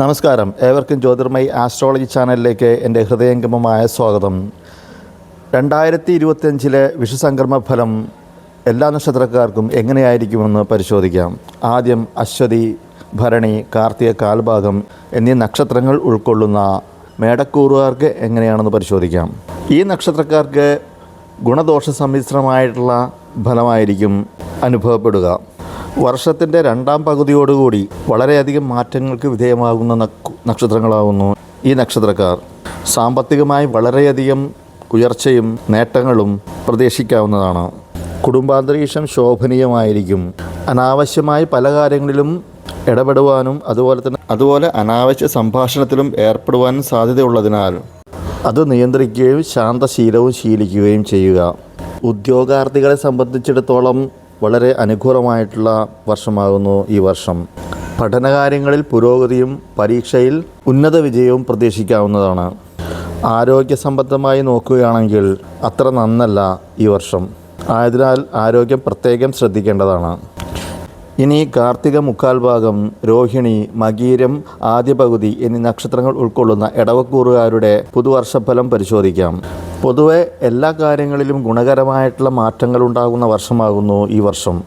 നമസ്കാരം. ഏവർക്കും ജ്യോതിർമയി ആസ്ട്രോളജി ചാനലിലേക്ക് എന്റെ ഹൃദയംഗമമായ സ്വാഗതം. രണ്ടായിരത്തി ഇരുപത്തിയഞ്ചിലെ വിഷുസംക്രമ ഫലം എല്ലാ നക്ഷത്രക്കാർക്കും എങ്ങനെയായിരിക്കുമെന്ന് പരിശോധിക്കാം. ആദ്യം അശ്വതി ഭരണി കാർത്തിക കാൽഭാഗം എന്നീ നക്ഷത്രങ്ങൾ ഉൾക്കൊള്ളുന്ന മേടക്കൂറുകാർക്ക് എങ്ങനെയാണെന്ന് പരിശോധിക്കാം. ഈ നക്ഷത്രക്കാർക്ക് ഗുണദോഷ സമ്മിശ്രമായിട്ടുള്ള ഫലമായിരിക്കും അനുഭവപ്പെടുക. വർഷത്തിന്റെ രണ്ടാം പകുതിയോടുകൂടി വളരെയധികം മാറ്റങ്ങൾക്ക് വിധേയമാകുന്ന നക്ഷത്രങ്ങളാകുന്നു ഈ നക്ഷത്രക്കാർ. സാമ്പത്തികമായി വളരെയധികം ഉയർച്ചയും നേട്ടങ്ങളും പ്രതീക്ഷിക്കാവുന്നതാണ്. കുടുംബാന്തരീക്ഷം ശോഭനീയമായിരിക്കും. അനാവശ്യമായി പല കാര്യങ്ങളിലും ഇടപെടുവാനും അതുപോലെ തന്നെ അതുപോലെ അനാവശ്യ സംഭാഷണത്തിലും ഏർപ്പെടുവാനും സാധ്യതയുള്ളതിനാൽ അത് നിയന്ത്രിക്കുകയും ശാന്തശീലവും ശീലിക്കുകയും ചെയ്യുക. ഉദ്യോഗാർത്ഥികളെ സംബന്ധിച്ചിടത്തോളം വളരെ അനുകൂലമായിട്ടുള്ള വർഷമാകുന്നു ഈ വർഷം. പഠനകാര്യങ്ങളിൽ പുരോഗതിയും പരീക്ഷയിൽ ഉന്നത വിജയവും പ്രതീക്ഷിക്കാവുന്നതാണ്. ആരോഗ്യ സംബന്ധമായി നോക്കുകയാണെങ്കിൽ അത്ര നന്നല്ല ഈ വർഷം. ആയതിനാൽ ആരോഗ്യം പ്രത്യേകം ശ്രദ്ധിക്കേണ്ടതാണ്. ഇനി കാർത്തിക മുക്കാൽ ഭാഗം രോഹിണി മകീരം ആദ്യ പകുതി എന്നീ നക്ഷത്രങ്ങൾ ഉൾക്കൊള്ളുന്ന ഇടവക്കൂറുകാരുടെ പുതുവർഷഫലം പരിശോധിക്കാം. പൊതുവെ എല്ലാ കാര്യങ്ങളിലും ഗുണകരമായിട്ടുള്ള മാറ്റങ്ങൾ ഉണ്ടാകുന്ന വർഷമാകുന്നു ഈ വർഷം.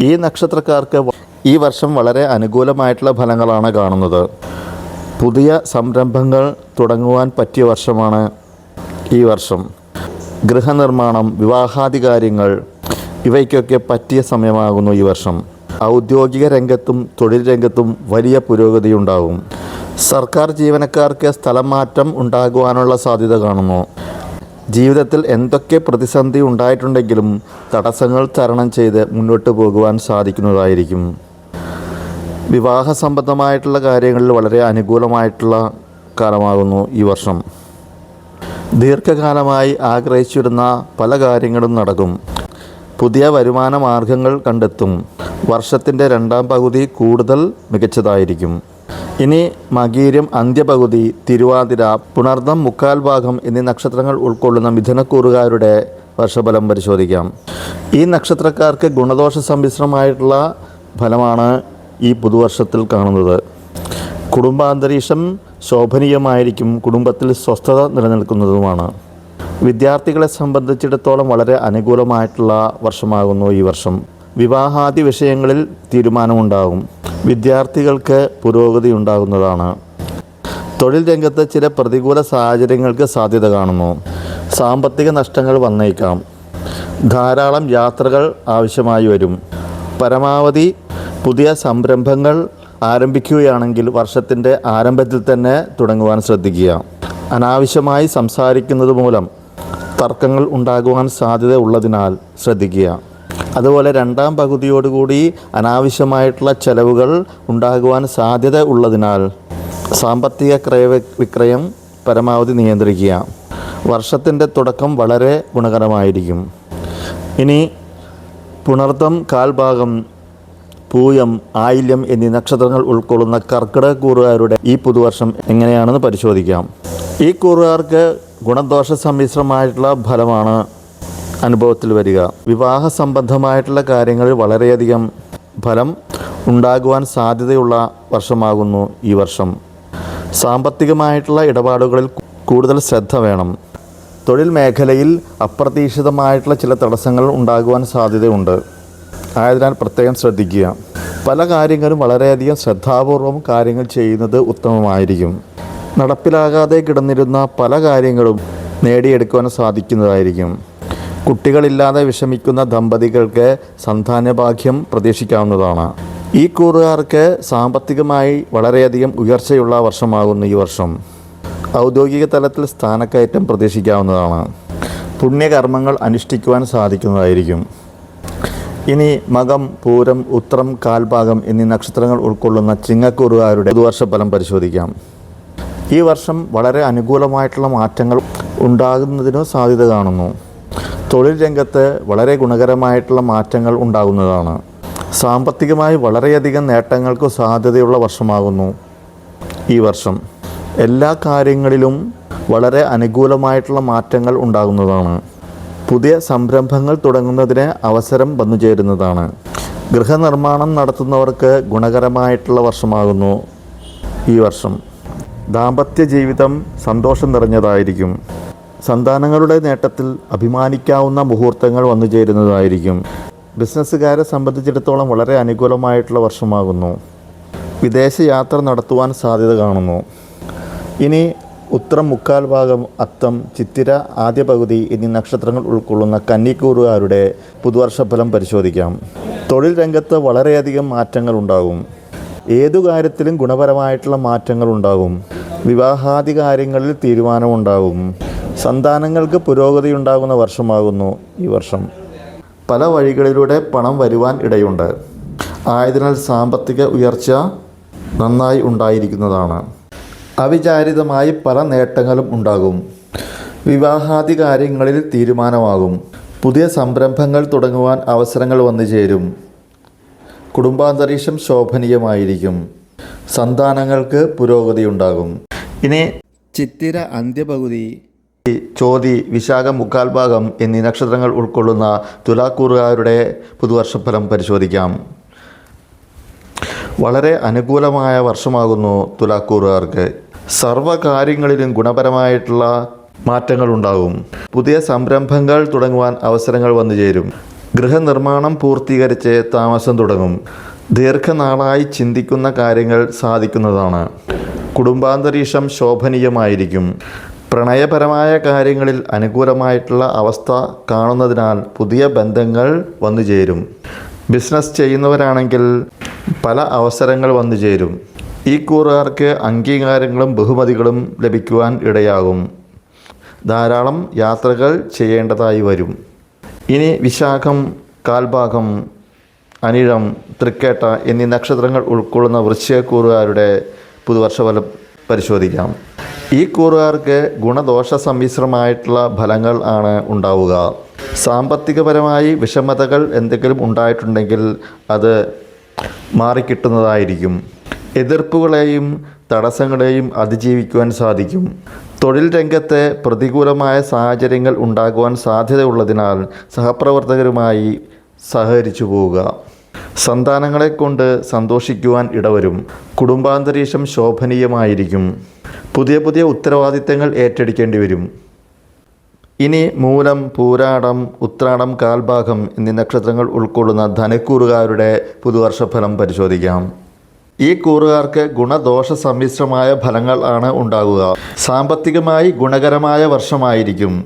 ഈ നക്ഷത്രക്കാർക്ക് ഈ വർഷം വളരെ അനുകൂലമായിട്ടുള്ള ഫലങ്ങളാണ് കാണുന്നത്. പുതിയ സംരംഭങ്ങൾ തുടങ്ങുവാൻ പറ്റിയ വർഷമാണ് ഈ വർഷം. ഗൃഹനിർമ്മാണം വിവാഹാദി കാര്യങ്ങൾ ഇവയ്ക്കൊക്കെ പറ്റിയ സമയമാകുന്നു ഈ വർഷം. ഔദ്യോഗിക രംഗത്തും തൊഴിൽ രംഗത്തും വലിയ പുരോഗതി ഉണ്ടാകും സർക്കാർ ജീവനക്കാർക്ക് സ്ഥലം മാറ്റം ഉണ്ടാകുവാനുള്ള സാധ്യത കാണുന്നു. ജീവിതത്തിൽ എന്തൊക്കെ പ്രതിസന്ധി ഉണ്ടായിട്ടുണ്ടെങ്കിലും തടസ്സങ്ങൾ തരണം ചെയ്ത് മുന്നോട്ട് പോകുവാൻ സാധിക്കുന്നതായിരിക്കും. വിവാഹ സംബന്ധമായിട്ടുള്ള കാര്യങ്ങളിൽ വളരെ അനുകൂലമായിട്ടുള്ള കാലമാകുന്നു ഈ വർഷം. ദീർഘകാലമായി ആഗ്രഹിച്ചിരുന്ന പല കാര്യങ്ങളും നടക്കും. പുതിയ വരുമാന മാർഗങ്ങൾ കണ്ടെത്തും. വർഷത്തിന്റെ രണ്ടാം പകുതി കൂടുതൽ മികച്ചതായിരിക്കും. ഇനി മകീരം അന്ത്യപകുതി തിരുവാതിര പുണർദം മുക്കാൽ ഭാഗം എന്നീ നക്ഷത്രങ്ങൾ ഉൾക്കൊള്ളുന്ന മിഥുനക്കൂറുകാരുടെ വർഷഫലം പരിശോധിക്കാം. ഈ നക്ഷത്രക്കാർക്ക് ഗുണദോഷ സമ്മിശ്രമായിട്ടുള്ള ഫലമാണ് ഈ പുതുവർഷത്തിൽ കാണുന്നത്. കുടുംബാന്തരീക്ഷം ശോഭനീയമായിരിക്കും. കുടുംബത്തിൽ സ്വസ്ഥത നിലനിൽക്കുന്നതുമാണ്. വിദ്യാർത്ഥികളെ സംബന്ധിച്ചിടത്തോളം വളരെ അനുകൂലമായിട്ടുള്ള വർഷമാകുന്നു ഈ വർഷം. വിവാഹാദി വിഷയങ്ങളിൽ തീരുമാനമുണ്ടാകും. വിദ്യാർത്ഥികൾക്ക് പുരോഗതി ഉണ്ടാകുന്നതാണ്. തൊഴിൽ രംഗത്ത് ചില പ്രതികൂല സാഹചര്യങ്ങൾക്ക് സാധ്യത കാണുന്നു. സാമ്പത്തിക നഷ്ടങ്ങൾ വന്നേക്കാം. ധാരാളം യാത്രകൾ ആവശ്യമായി വരും. പരമാവധി പുതിയ സംരംഭങ്ങൾ ആരംഭിക്കുകയാണെങ്കിൽ വർഷത്തിന്റെ ആരംഭത്തിൽ തന്നെ തുടങ്ങുവാൻ ശ്രദ്ധിക്കുക. അനാവശ്യമായി സംസാരിക്കുന്നത് മൂലം തർക്കങ്ങൾ ഉണ്ടാകുവാൻ സാധ്യത ഉള്ളതിനാൽ ശ്രദ്ധിക്കുക. അതുപോലെ രണ്ടാം പകുതിയോടുകൂടി അനാവശ്യമായിട്ടുള്ള ചെലവുകൾ ഉണ്ടാകുവാൻ സാധ്യത ഉള്ളതിനാൽ സാമ്പത്തിക ക്രയ വിക്രയം പരമാവധി നിയന്ത്രിക്കുക. വർഷത്തിന്റെ തുടക്കം വളരെ ഗുണകരമായിരിക്കും. ഇനി പുണർത്തം കാൽഭാഗം പൂയം ആയില്യം എന്നീ നക്ഷത്രങ്ങൾ ഉൾക്കൊള്ളുന്ന കർക്കിടക കൂറുകാരുടെ ഈ പുതുവർഷം എങ്ങനെയാണെന്ന് പരിശോധിക്കാം. ഈ കൂറുകാർക്ക് ഗുണദോഷ സമ്മിശ്രമായിട്ടുള്ള ഫലമാണ് അനുഭവത്തിൽ വരിക. വിവാഹ സംബന്ധമായിട്ടുള്ള കാര്യങ്ങളിൽ വളരെയധികം ഫലം ഉണ്ടാകുവാൻ സാധ്യതയുള്ള വർഷമാകുന്നു ഈ വർഷം. സാമ്പത്തികമായിട്ടുള്ള ഇടപാടുകളിൽ കൂടുതൽ ശ്രദ്ധ വേണം. തൊഴിൽ മേഖലയിൽ അപ്രതീക്ഷിതമായിട്ടുള്ള ചില തടസ്സങ്ങൾ ഉണ്ടാകുവാൻ സാധ്യതയുണ്ട്. ആയതിനാൽ പ്രത്യേകം ശ്രദ്ധിക്കുക. പല കാര്യങ്ങളും വളരെയധികം ശ്രദ്ധാപൂർവം കാര്യങ്ങൾ ചെയ്യുന്നത് ഉത്തമമായിരിക്കും. നടപ്പിലാകാതെ കിടന്നിരുന്ന പല കാര്യങ്ങളും നേടിയെടുക്കുവാൻ സാധിക്കുന്നതായിരിക്കും. കുട്ടികളില്ലാതെ വിഷമിക്കുന്ന ദമ്പതികൾക്ക് സന്താനഭാഗ്യം പ്രതീക്ഷിക്കാവുന്നതാണ്. ഈ കൂറുകാർക്ക് സാമ്പത്തികമായി വളരെയധികം ഉയർച്ചയുള്ള വർഷമാകുന്നു ഈ വർഷം. ഔദ്യോഗിക തലത്തിൽ സ്ഥാനക്കയറ്റം പ്രതീക്ഷിക്കാവുന്നതാണ്. പുണ്യകർമ്മങ്ങൾ അനുഷ്ഠിക്കുവാൻ സാധിക്കുന്നതായിരിക്കും. ഇനി മകം പൂരം ഉത്രം കാൽഭാഗം എന്നീ നക്ഷത്രങ്ങൾ ഉൾക്കൊള്ളുന്ന ചിങ്ങക്കൂറുകാരുടെ പുതുവർഷ ഫലം പരിശോധിക്കാം. ഈ വർഷം വളരെ അനുകൂലമായിട്ടുള്ള മാറ്റങ്ങൾ ഉണ്ടാകുന്നതിനു സാധ്യത കാണുന്നു. തൊഴിൽ രംഗത്ത് വളരെ ഗുണകരമായിട്ടുള്ള മാറ്റങ്ങൾ ഉണ്ടാകുന്നതാണ്. സാമ്പത്തികമായി വളരെയധികം നേട്ടങ്ങൾക്ക് സാധ്യതയുള്ള വർഷമാകുന്നു ഈ വർഷം. എല്ലാ കാര്യങ്ങളിലും വളരെ അനുകൂലമായിട്ടുള്ള മാറ്റങ്ങൾ ഉണ്ടാകുന്നതാണ്. പുതിയ സംരംഭങ്ങൾ തുടങ്ങുന്നതിന് അവസരം വന്നു ചേരുന്നതാണ്. ഗൃഹനിർമ്മാണം നടത്തുന്നവർക്ക് ഗുണകരമായിട്ടുള്ള വർഷമാകുന്നു ഈ വർഷം. ദാമ്പത്യ ജീവിതം സന്തോഷം നിറഞ്ഞതായിരിക്കും. സന്താനങ്ങളുടെ നേട്ടത്തിൽ അഭിമാനിക്കാവുന്ന മുഹൂർത്തങ്ങൾ വന്നു ചേരുന്നതായിരിക്കും. ബിസിനസ്സുകാരെ സംബന്ധിച്ചിടത്തോളം വളരെ അനുകൂലമായിട്ടുള്ള വർഷമാകുന്നു. വിദേശ യാത്ര നടത്തുവാൻ സാധ്യത കാണുന്നു. ഇനി ഉത്തരം മുക്കാൽ ഭാഗം അത്തം ചിത്തിര ആദ്യ പകുതി എന്നീ നക്ഷത്രങ്ങൾ ഉൾക്കൊള്ളുന്ന കന്നിക്കൂറുകാരുടെ പുതുവർഷ ഫലം പരിശോധിക്കാം. തൊഴിൽ രംഗത്ത് വളരെയധികം മാറ്റങ്ങൾ ഉണ്ടാകും ഏതു കാര്യത്തിലും ഗുണപരമായിട്ടുള്ള മാറ്റങ്ങൾ ഉണ്ടാകും വിവാഹാദി കാര്യങ്ങളിൽ തീരുമാനമുണ്ടാകും. സന്താനങ്ങൾക്ക് പുരോഗതി ഉണ്ടാകുന്ന വർഷമാകുന്നു ഈ വർഷം. പല വഴികളിലൂടെ പണം വരുവാൻ ഇടയുണ്ട്. ആയതിനാൽ സാമ്പത്തിക ഉയർച്ച നന്നായി ഉണ്ടായിരിക്കുന്നതാണ്. അവിചാരിതമായി പല നേട്ടങ്ങളും ഉണ്ടാകും. വിവാഹാദി കാര്യങ്ങളിൽ തീരുമാനമാകും. പുതിയ സംരംഭങ്ങൾ തുടങ്ങുവാൻ അവസരങ്ങൾ വന്നു ചേരും കുടുംബാന്തരീക്ഷം ശോഭനീയമായിരിക്കും. സന്താനങ്ങൾക്ക് പുരോഗതി ഉണ്ടാകും ഇനി ചിത്തിര അന്ത്യപകുതി. ചോതി വിശാഖ മുക്കാൽ ഭാഗം എന്നീ നക്ഷത്രങ്ങൾ ഉൾക്കൊള്ളുന്ന തുലാക്കൂറുകാരുടെ പുതുവർഷഫലം പരിശോധിക്കാം. വളരെ അനുകൂലമായ വർഷമാകുന്നു തുലാക്കൂറുകാർക്ക്. സർവകാര്യങ്ങളിലും ഗുണപരമായിട്ടുള്ള മാറ്റങ്ങൾ ഉണ്ടാകും പുതിയ സംരംഭങ്ങൾ തുടങ്ങുവാൻ അവസരങ്ങൾ വന്നു ചേരും ഗൃഹനിർമ്മാണം പൂർത്തീകരിച്ച് താമസം തുടങ്ങും. ദീർഘനാളായി ചിന്തിക്കുന്ന കാര്യങ്ങൾ സാധിക്കുന്നതാണ്. കുടുംബാന്തരീക്ഷം ശോഭനീയമായിരിക്കും. പ്രണയപരമായ കാര്യങ്ങളിൽ അനുകൂലമായിട്ടുള്ള അവസ്ഥ കാണുന്നതിനാൽ പുതിയ ബന്ധങ്ങൾ വന്നു ചേരും. ബിസിനസ് ചെയ്യുന്നവരാണെങ്കിൽ പല അവസരങ്ങൾ വന്നു ചേരും. ഈ കൂറുകാർക്ക് അംഗീകാരങ്ങളും ബഹുമതികളും ലഭിക്കുവാൻ ഇടയാകും. ധാരാളം യാത്രകൾ ചെയ്യേണ്ടതായി വരും. ഇനി വിശാഖം കാൽഭാഗം അനിഴം തൃക്കേട്ട എന്നീ നക്ഷത്രങ്ങൾ ഉൾക്കൊള്ളുന്ന വൃശ്ചയക്കൂറുകാരുടെ പുതുവർഷഫലം പരിശോധിക്കാം. ഈ കൂറുകാർക്ക് ഗുണദോഷ സമ്മിശ്രമായിട്ടുള്ള ഫലങ്ങൾ ആണ് ഉണ്ടാവുക. സാമ്പത്തികപരമായി വിഷമതകൾ എന്തെങ്കിലും ഉണ്ടായിട്ടുണ്ടെങ്കിൽ അത് മാറിക്കിട്ടുന്നതായിരിക്കും. എതിർപ്പുകളെയും തടസ്സങ്ങളെയും അതിജീവിക്കുവാൻ സാധിക്കും. തൊഴിൽ രംഗത്തെ പ്രതികൂലമായ സാഹചര്യങ്ങൾ ഉണ്ടാകുവാൻ സാധ്യതയുള്ളതിനാൽ സഹപ്രവർത്തകരുമായി സഹകരിച്ചു പോവുക. സന്താനങ്ങളെ കൊണ്ട് സന്തോഷിക്കുവാൻ ഇടവരും. കുടുംബാന്തരീക്ഷം ശോഭനീയമായിരിക്കും. പുതിയ പുതിയ ഉത്തരവാദിത്തങ്ങൾ ഏറ്റെടുക്കേണ്ടി വരും. ഇനി മൂലം പൂരാടം ഉത്രാടം കാൽഭാഗം എന്നീ നക്ഷത്രങ്ങൾ ഉൾക്കൊള്ളുന്ന ധനക്കൂറുകാരുടെ പുതുവർഷഫലം പരിശോധിക്കാം. ഈ കൂറുകാർക്ക് ഗുണദോഷ സമ്മിശ്രമായ ഫലങ്ങൾ ആണ് ഉണ്ടാകുക സാമ്പത്തികമായി ഗുണകരമായ വർഷമായിരിക്കും.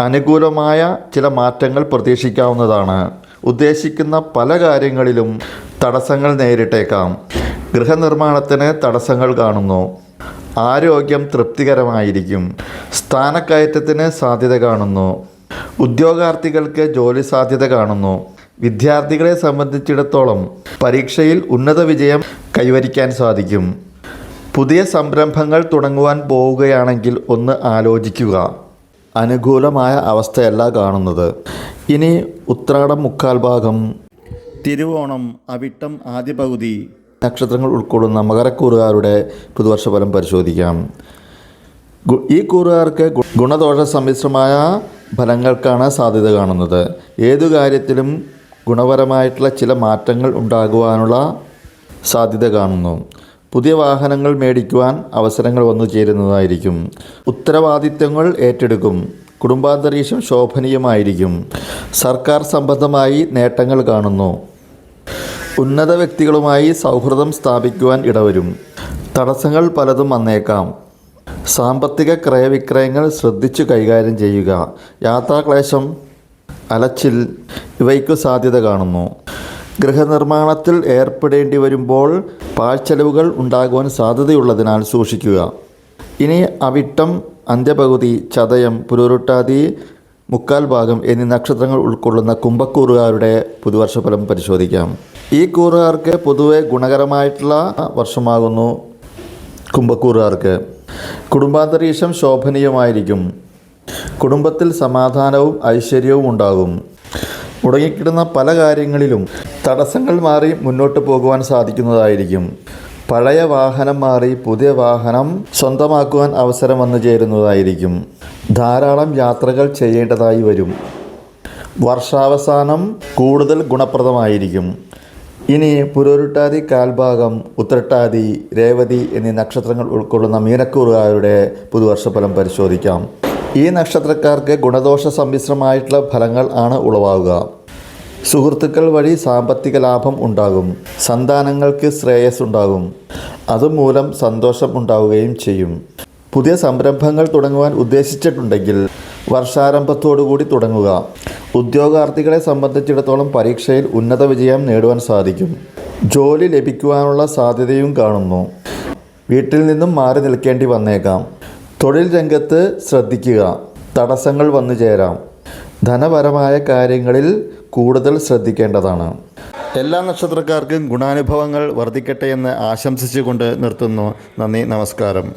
അനുകൂലമായ ചില മാറ്റങ്ങൾ പ്രതീക്ഷിക്കാവുന്നതാണ്. ഉദ്ദേശിക്കുന്ന പല കാര്യങ്ങളിലും തടസ്സങ്ങൾ നേരിട്ടേക്കാം. ഗൃഹനിർമ്മാണത്തിന് തടസ്സങ്ങൾ കാണുന്നു. ആരോഗ്യം തൃപ്തികരമായിരിക്കും. സ്ഥാനക്കയറ്റത്തിന് സാധ്യത കാണുന്നു. ഉദ്യോഗാർത്ഥികൾക്ക് ജോലി സാധ്യത കാണുന്നു. വിദ്യാർത്ഥികളെ സംബന്ധിച്ചിടത്തോളം പരീക്ഷയിൽ ഉന്നത വിജയം കൈവരിക്കാൻ സാധിക്കും. പുതിയ സംരംഭങ്ങൾ തുടങ്ങുവാൻ പോവുകയാണെങ്കിൽ ഒന്ന് ആലോചിക്കുക. അനുകൂലമായ അവസ്ഥയല്ല കാണുന്നത്. ഇനി ഉത്രാടം മുക്കാൽ ഭാഗം. തിരുവോണം അവിട്ടം ആദ്യ പകുതി. നക്ഷത്രങ്ങൾ ഉൾക്കൊള്ളുന്ന മകരക്കൂറുകാരുടെ പുതുവർഷ ഫലം പരിശോധിക്കാം ഈ കൂറുകാർക്ക് ഗുണദോഷ സമ്മിശ്രമായ ഫലങ്ങൾക്കാണ് സാധ്യത കാണുന്നത്. ഏതു കാര്യത്തിലും ഗുണപരമായിട്ടുള്ള ചില മാറ്റങ്ങൾ ഉണ്ടാകുവാനുള്ള സാധ്യത കാണുന്നു. പുതിയ വാഹനങ്ങൾ മേടിക്കുവാൻ അവസരങ്ങൾ വന്നു ചേരുന്നതായിരിക്കും. ഉത്തരവാദിത്തങ്ങൾ ഏറ്റെടുക്കും. കുടുംബാന്തരീക്ഷം ശോഭനീയമായിരിക്കും. സർക്കാർ സംബന്ധമായി നേട്ടങ്ങൾ കാണുന്നു. ഉന്നത വ്യക്തികളുമായി സൗഹൃദം സ്ഥാപിക്കുവാൻ ഇടവരും. തടസ്സങ്ങൾ പലതും വന്നേക്കാം. സാമ്പത്തിക ക്രയവിക്രയങ്ങൾ ശ്രദ്ധിച്ചു കൈകാര്യം ചെയ്യുക. യാത്രാക്ലേശം അലച്ചിൽ ഇവയ്ക്കു സാധ്യത കാണുന്നു. ഗൃഹനിർമ്മാണത്തിൽ ഏർപ്പെടേണ്ടി വരുമ്പോൾ പാഴ്ചെലവുകൾ ഉണ്ടാകുവാൻ സാധ്യതയുള്ളതിനാൽ സൂക്ഷിക്കുക. ഇനി അവിട്ടം അന്ത്യപകുതി ചതയം പുരുരുട്ടാതി മുക്കാൽ ഭാഗം എന്നീ നക്ഷത്രങ്ങൾ ഉൾക്കൊള്ളുന്ന കുംഭക്കൂറുകാരുടെ പുതുവർഷ ഫലം പരിശോധിക്കാം. ഈ കൂറുകാർക്ക് പൊതുവെ ഗുണകരമായിട്ടുള്ള വർഷമാകുന്നു കുംഭക്കൂറുകാർക്ക്. കുടുംബാന്തരീക്ഷം ശോഭനീയമായിരിക്കും. കുടുംബത്തിൽ സമാധാനവും ഐശ്വര്യവും ഉണ്ടാകും. മുടങ്ങിക്കിടുന്ന പല കാര്യങ്ങളിലും തടസ്സങ്ങൾ മാറി മുന്നോട്ട് പോകുവാൻ സാധിക്കുന്നതായിരിക്കും. പഴയ വാഹനം മാറി പുതിയ വാഹനം സ്വന്തമാക്കുവാൻ അവസരം വന്നു ചേരുന്നതായിരിക്കും. ധാരാളം യാത്രകൾ ചെയ്യേണ്ടതായി വരും. വർഷാവസാനം കൂടുതൽ ഗുണപ്രദമായിരിക്കും. ഇനി പുരോരുട്ടാതി കാൽഭാഗം ഉത്രട്ടാതി രേവതി എന്നീ നക്ഷത്രങ്ങൾ ഉൾക്കൊള്ളുന്ന മീനക്കൂറുകാരുടെ പുതുവർഷഫലം പരിശോധിക്കാം. ഈ നക്ഷത്രക്കാർക്ക് ഗുണദോഷ സമ്മിശ്രമായിട്ടുള്ള ഫലങ്ങൾ ആണ് ഉളവാകുക. സുഹൃത്തുക്കൾ വഴി സാമ്പത്തിക ലാഭം ഉണ്ടാകും. സന്താനങ്ങൾക്ക് ശ്രേയസ് ഉണ്ടാകും അതുമൂലം സന്തോഷം ഉണ്ടാവുകയും ചെയ്യും. പുതിയ സംരംഭങ്ങൾ തുടങ്ങുവാൻ ഉദ്ദേശിച്ചിട്ടുണ്ടെങ്കിൽ വർഷാരംഭത്തോടുകൂടി തുടങ്ങുക. ഉദ്യോഗാർത്ഥികളെ സംബന്ധിച്ചിടത്തോളം പരീക്ഷയിൽ ഉന്നത വിജയം നേടുവാൻ സാധിക്കും. ജോലി ലഭിക്കുവാനുള്ള സാധ്യതയും കാണുന്നു. വീട്ടിൽ നിന്നും മാറി നിൽക്കേണ്ടി വന്നേക്കാം. തൊഴിൽ രംഗത്ത് ശ്രദ്ധിക്കുക. തടസ്സങ്ങൾ വന്നു ചേരാം ധനപരമായ കാര്യങ്ങളിൽ കൂടുതൽ ശ്രദ്ധിക്കേണ്ടതാണ്. എല്ലാ നക്ഷത്രക്കാർക്കും ഗുണാനുഭവങ്ങൾ വർദ്ധിക്കട്ടെ എന്ന് ആശംസിച്ചുകൊണ്ട് നിർത്തുന്നു. നന്ദി നമസ്കാരം.